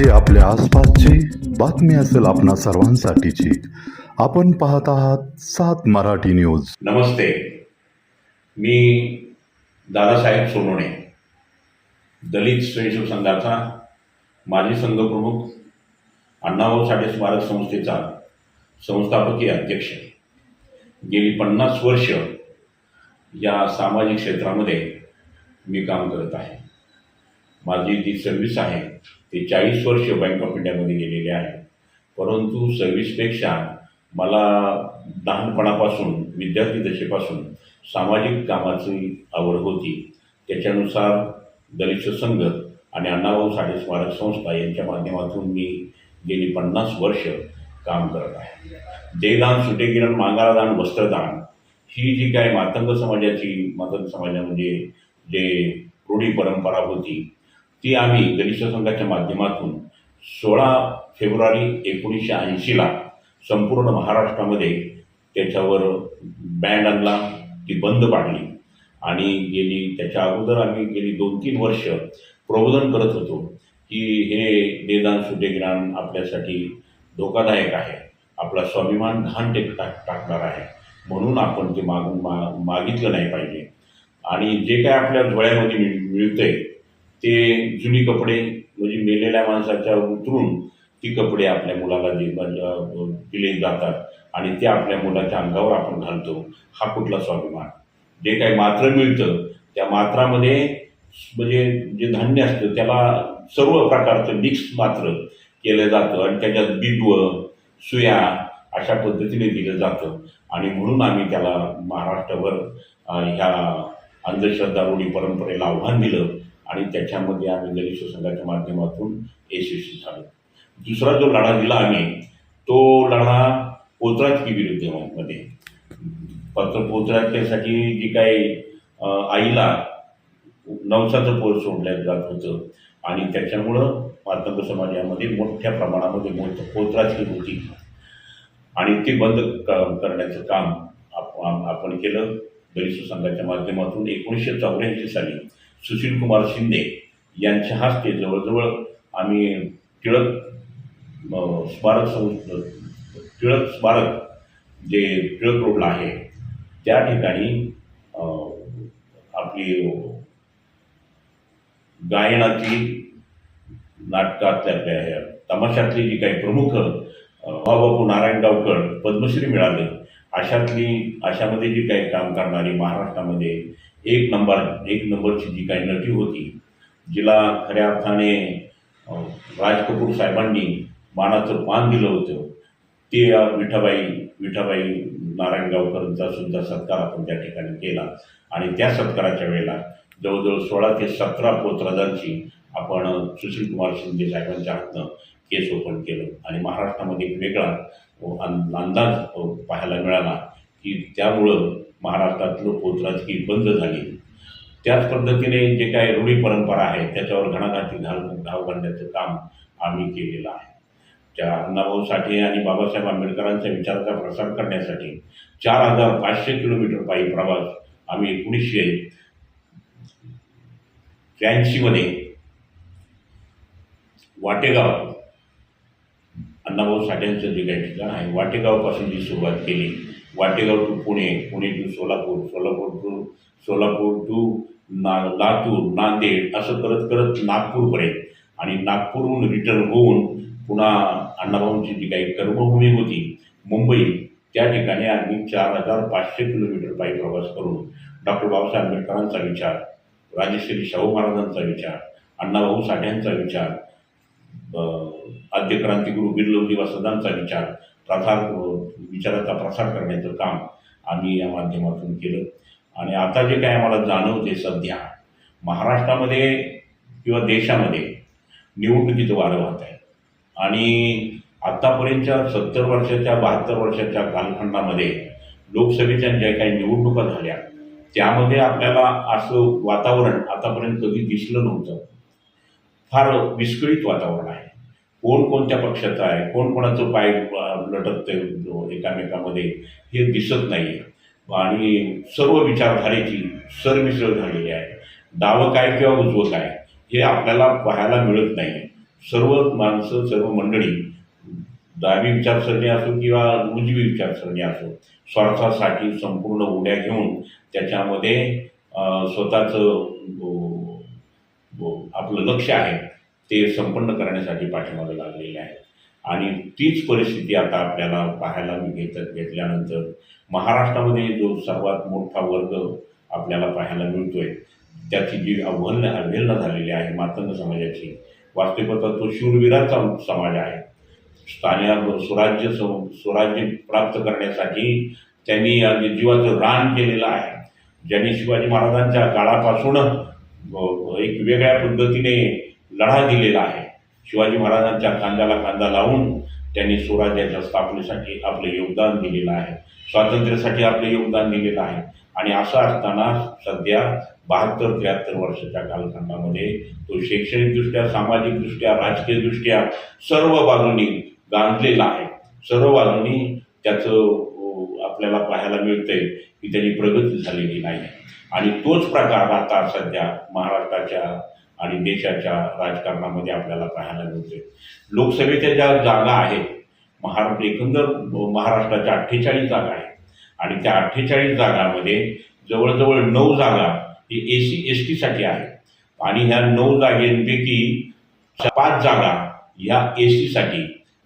जी आपल्या आसपासची बातमी असेल आपणा सर्वांसाठीची. आपण पाहत आहात सात मराठी न्यूज. नमस्ते. मी दादासाहेब सोनोणे दलित स्वयंसेवक संघाचा माजी संघप्रमुख अण्णाभाऊ साठे स्मारक संस्थेचा संस्थापकीय अध्यक्ष. गेली पन्नास वर्ष या सामाजिक क्षेत्रामध्ये मी काम करत आहे. माझी जी सर्व्हिस आहे. ते चाळीस वर्ष बँक ऑफ इंडियामध्ये गेलेले आहे परंतु सर्व्हिसपेक्षा मला लहानपणापासून विद्यार्थी दशेपासून सामाजिक कामाची आवड होती. त्याच्यानुसार दलित संघ आणि अण्णाभाऊ साठे स्मारक संस्था यांच्या माध्यमातून मी गेली पन्नास वर्ष काम करत आहे. देदान सुटेकिरण मांगारादान वस्त्रदान ही जी काय मातंग समाजाची मातंग समाजामध्ये म्हणजे जे रूढी परंपरा होती ती आम्ही गणेश संघाच्या माध्यमातून सोळा फेब्रुवारी एकोणीसशे ऐंशीला संपूर्ण महाराष्ट्रामध्ये त्याच्यावर बँड आणला ती बंद पाडली. आणि गेली त्याच्या अगोदर आम्ही गेली दोन तीन वर्ष प्रबोधन करत होतो. की हे देदान सुदेग्रान आपल्यासाठी धोकादायक आहे. आपला स्वाभिमान घाण ते टाक टाकणार आहे. म्हणून आपण ते मागून मा मागितलं नाही पाहिजे. आणि जे काय आपल्या डोळ्यामध्ये मिळ मिळतंय ते जुनी कपडे म्हणजे मेलेल्या माणसाच्या उतरून ती कपडे आपल्या मुलाला दे दिले जातात आणि ते आपल्या मुलाच्या अंगावर आपण घालतो. हा कुठला स्वाभिमान? जे काही मात्र मिळतं त्या मात्रामध्ये म्हणजे जे धान्य असतं त्याला सर्व प्रकारचं मिक्स मात्र केलं जातं आणि त्याच्यात बिदवं सुया अशा पद्धतीने दिलं जातं. आणि म्हणून आम्ही त्याला महाराष्ट्रभर ह्या अंधश्रद्धा रूढी परंपरेला आव्हान दिलं. आणि त्याच्यामध्ये आम्ही दलित संघाच्या माध्यमातून यशस्वी झालो. दुसरा जो लढा दिला आम्ही तो लढा पोत्राजकी विरुद्धमध्ये. पत्र पोत्राजकीसाठी जी काही आईला नवसाचं पोर सोडलं जात होतं आणि त्याच्यामुळं मातंग समाजामध्ये मोठ्या प्रमाणामध्ये मोठं पोत्राजकी होती. आणि ते बंद क- करण्याचं काम आप- आपण केलं. दलित संघाच्या माध्यमातून एकोणीसशे चौऱ्याऐंशी साली सुशीलकुमार शिंदे यांच्या हस्ते जवळजवळ आम्ही टिळक स्मारक संस्था टिळक स्मारक जे टिळक रोडला आहे त्या ठिकाणी आपली गायनाची नाटकातल्या तमाशातली जी काही प्रमुख अ, नारायण गावकर पद्मश्री मिळाले. अशातली अशामध्ये जी काही काम करणारी महाराष्ट्रामध्ये एक नंबर एक नंबरची जी काही नटी होती जिला खऱ्या अर्थाने राज कपूर साहेबांनी मानाचं पान दिलं होतं ते विठाबाई विठाबाई नारायणगावकरांचा सुद्धा सत्कार आपण त्या ठिकाणी केला. आणि त्या सत्काराच्या वेळेला जवळजवळ सोळा ते सतरा पोतराजांची आपण सुशील कुमार शिंदे साहेबांच्या हातनं केस ओपन केलं. आणि महाराष्ट्रामध्ये एक वेगळा अंदाज पाहायला मिळाला की त्यामुळं महाराष्ट्रातलं पोचराजकी बंद झाली. त्याच पद्धतीने जे काय रूढी परंपरा आहे त्याच्यावर घणाघाती घाल घाव घालण्याचं काम आम्ही केलेलं आहे. त्या अण्णाभाऊ साठे आणि बाबासाहेब आंबेडकरांच्या विचाराचा प्रसार करण्यासाठी चार हजार पाचशे किलोमीटर पायी प्रवास आम्ही एकोणीसशे त्र्याऐंशीमध्ये वाटेगाव अण्णाभाऊ साठ्यांचं जे काही ठिकाण आहे वाटेगावपासून जी सुरुवात केली Wategaon to Pune Pune to Solapur Solapur to Solapur to ना लातूर नांदेड असं करत करत नागपूरपर्यंत. आणि नागपूरहून रिटर्न होऊन पुन्हा अण्णाभाऊंची जी काही कर्मभूमी होती मुंबई त्या ठिकाणी आम्ही चार हजार पाचशे किलोमीटर पायी प्रवास करून डॉक्टर बाबासाहेब आंबेडकरांचा विचार राजेश्वरी शाहू महाराजांचा विचार अण्णाभाऊ साठ्यांचा विचार आद्य क्रांतिगुरू बिरलवजी सदांचा विचार प्रसार विचाराचा प्रसार करण्याचं काम आम्ही या माध्यमातून केलं. आणि आता जे काय आम्हाला जाणवते सध्या महाराष्ट्रामध्ये किंवा देशामध्ये निवडणुकीचं वारं वाहत आहे. आणि आत्तापर्यंतच्या सत्तर वर्षाच्या बहात्तर वर्षाच्या कालखंडामध्ये लोकसभेच्या ज्या काही निवडणुका झाल्या त्यामध्ये आपल्याला असं वातावरण आतापर्यंत कधी दिसलं नव्हतं. फार विस्कळीत वातावरण आहे. कोण कोणत्या पक्षाचं आहे कोण कोणाचं पाय लटकतं एकामेकामध्ये हे दिसत नाही आहे आणि सर्व विचारधारेची सरमिसळ झालेली आहे. डावं काय किंवा उजवं काय हे आपल्याला पाहायला मिळत नाही. सर्व माणसं सर्व मंडळी डावी विचारसरणी असो किंवा उजवी विचारसरणी असो स्वार्थासाठी संपूर्ण उड्या घेऊन त्याच्यामध्ये स्वतःचं आपलं लक्ष आहे ते संपन्न करण्यासाठी पाठीमागे लागलेले आहे. आणि तीच परिस्थिती आता आपल्याला पाहायला घेत घेतल्यानंतर महाराष्ट्रामध्ये जो सर्वात मोठा वर्ग आपल्याला पाहायला मिळतोय त्याची जी अवहेलना अवहेलना झालेली आहे मातंग समाजाची वास्तविकता तो शूरवीराचा समाज आहे. स्थानिक स्वराज्य सं- स्वराज्य प्राप्त करण्यासाठी त्यांनी जीवाचं रान केलेलं आहे ज्यांनी शिवाजी महाराजांच्या काळापासून एक वेगळ्या पद्धतीने लढा दिलेला आहे. शिवाजी महाराजांच्या खांद्याला खांदा लावून त्यांनी स्वराज्याच्या स्थापनेसाठी आपलं योगदान दिलेलं आहे. स्वातंत्र्यासाठी आपलं योगदान दिलेलं आहे. आणि असं असताना सध्या बहात्तर त्र्याहत्तर वर्षाच्या कालखंडामध्ये तो शैक्षणिकदृष्ट्या सामाजिकदृष्ट्या राजकीयदृष्ट्या सर्व बाजूंनी गांजलेला आहे. सर्व बाजूंनी त्याचं आपल्याला पाहायला मिळते की त्याची प्रगती झालेली नाही. आणि तोच प्रकार आता सध्या महाराष्ट्राच्या आणि देशाच्या राजकारणामध्ये आपल्याला पाहायला मिळते लोकसभेच्या ज्या जागा आहेत महाराष्ट्र एकंदर महाराष्ट्राच्या अठ्ठेचाळीस जागा आहेत. आणि त्या अठ्ठेचाळीस जागामध्ये जवळजवळ नऊ जागा ही ए सी एस टीसाठी आहेत. आणि ह्या नऊ जागेंपैकी पाच जागा ह्या ए सीसाठी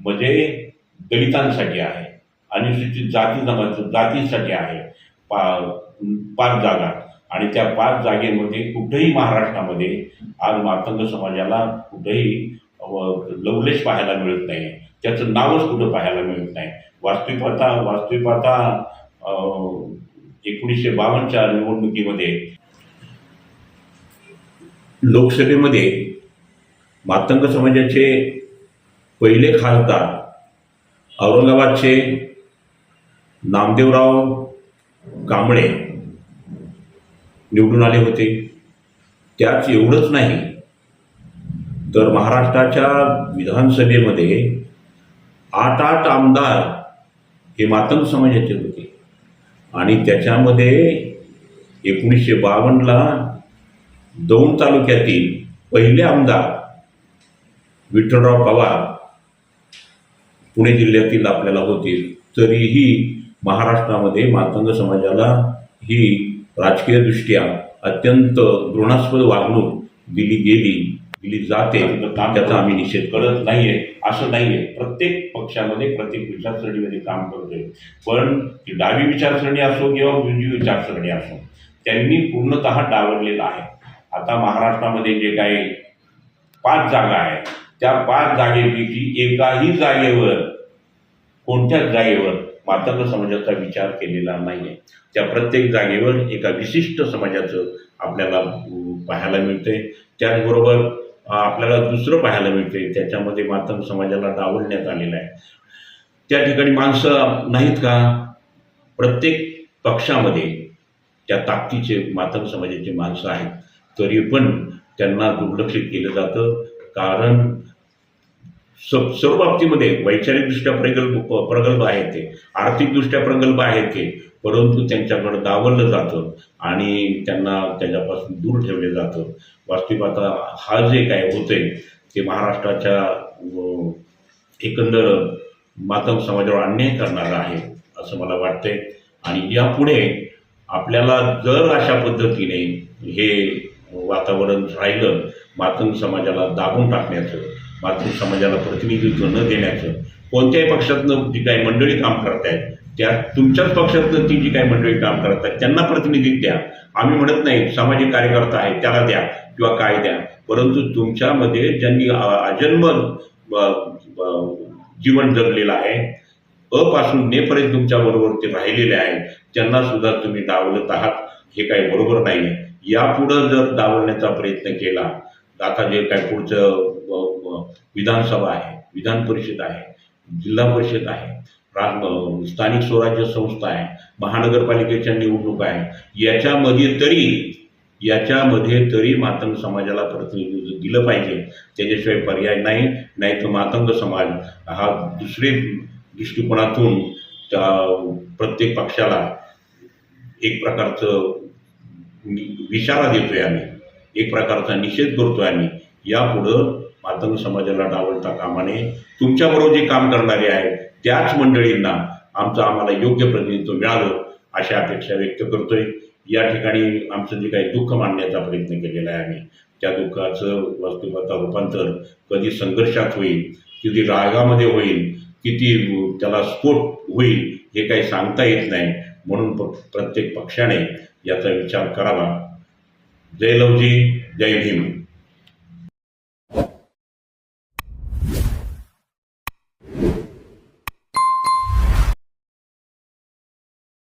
म्हणजे दलितांसाठी आहे अनुसूचित जाती जमात जातींसाठी आहे पा पाच जागा. आणि त्या पाच जागेमध्ये कुठेही महाराष्ट्रामध्ये आज मातंग समाजाला कुठेही लवलेश पाहायला मिळत नाही. त्याचं नावच कुठं पाहायला मिळत नाही. वास्तविकता वास्तविकता एकोणीसशे बावन्नच्या निवडणुकीमध्ये लोकसभेमध्ये मातंग समाजाचे पहिले खासदार औरंगाबादचे नामदेवराव कांबळे निवडून आले होते. त्याच एवढंच नाही तर महाराष्ट्राच्या विधानसभेमध्ये आठ आठ आमदार हे मातंग समाजाचे होते. आणि त्याच्यामध्ये एकोणीसशे बावन्नला दौंड तालुक्यातील पहिले आमदार विठ्ठलराव पवार पुणे जिल्ह्यातील आपल्याला होतील तरीही महाराष्ट्रामध्ये मातंग समाजाला ही राजकीयदृष्ट्या अत्यंत घृणास्पद वागणूक दिली गेली दिली जाते. त्याचा आम्ही निषेध करत नाहीये असं नाहीये. प्रत्येक पक्षामध्ये प्रत्येक विचारसरणीमध्ये काम करतोय. पण ती डावी विचारसरणी असो किंवा उजवी विचारसरणी असो त्यांनी पूर्णतः डावरलेलं आहे. आता महाराष्ट्रामध्ये जे काही पाच जागा आहेत त्या पाच जागेपैकी एकाही जागेवर कोणत्याच जागेवर मातंग समाजाचा विचार केलेला नाही आहे त्या प्रत्येक जागेवर एका विशिष्ट समाजाचं आपल्याला पाहायला मिळते त्याचबरोबर आपल्याला दुसरं पाहायला मिळते त्याच्यामध्ये मातंग समाजाला डावलण्यात आलेलं आहे. त्या ठिकाणी माणसं नाहीत का? प्रत्येक पक्षामध्ये त्या ताकदीचे मातंग समाजाचे माणसं आहेत. तरी पण त्यांना दुर्लक्षित केलं जातं. कारण स सर्व बाबतीमध्ये वैचारिकदृष्ट्या प्रगल्भ प्रगल्भ आहेत ते. आर्थिकदृष्ट्या प्रगल्भ आहेत ते. परंतु त्यांच्याकडं दावलं जातं आणि त्यांना त्याच्यापासून दूर ठेवलं जातं. वास्तविक आता हा जे काय होतंय ते महाराष्ट्राच्या एकंदर मातम समाजावर अन्याय करणारं आहे असं मला वाटतंय. आणि यापुढे आपल्याला जर अशा पद्धतीने हे वातावरण राहिलं मातंग समाजाला दाबून टाकण्याचं मातृ समाजाला प्रतिनिधित्व न देण्याचं कोणत्याही पक्षातनं जी काही मंडळी काम करतायत त्या तुमच्याच पक्षातनं ती जी काही मंडळी काम करतात त्यांना प्रतिनिधित्व द्या. आम्ही म्हणत नाही सामाजिक कार्यकर्ता आहे त्याला द्या किंवा काय द्या. परंतु तुमच्यामध्ये ज्यांनी अजन्म जीवन जगलेलं आहे अपासून नेपर्यंत तुमच्याबरोबर ते राहिलेले आहेत त्यांना सुद्धा तुम्ही डावलत आहात हे काही बरोबर नाही आहे यापुढं जर डावलण्याचा प्रयत्न केला आता जे काय पुढचं विधानसभा आहे विधान परिषद आहे जिल्हा परिषद आहे स्थानिक स्वराज्य संस्था आहे महानगरपालिकेच्या निवडणूक आहे. याच्यामध्ये तरी याच्यामध्ये तरी मातंग समाजाला प्रतिनिधित्व दिलं पाहिजे. त्याच्याशिवाय पर्याय नाही नाही तर मातंग समाज हा दुसरे दृष्टिकोनातून त्या प्रत्येक पक्षाला एक प्रकारचं नि- इशारा देतोय आम्ही. एक प्रकारचा निषेध करतोय आम्ही. यापुढं मातंग समाजाला डावलता कामा नये तुमच्याबरोबर जे काम करणारे आहेत त्याच मंडळींना आमचं आम्हाला योग्य प्रतिनिधित्व मिळावं अशा अपेक्षा व्यक्त करतोय. या ठिकाणी आमचं जे काही दुःख मांडण्याचा प्रयत्न केलेला आहे आम्ही त्या दुःखाचं वास्तविकता रूपांतर कधी संघर्षात होईल किती रागामध्ये होईल किती त्याला स्फोट होईल हे काही सांगता येत नाही. म्हणून प- प्रत्येक पक्षाने याचा विचार करावा. जय लवजी जय भीम.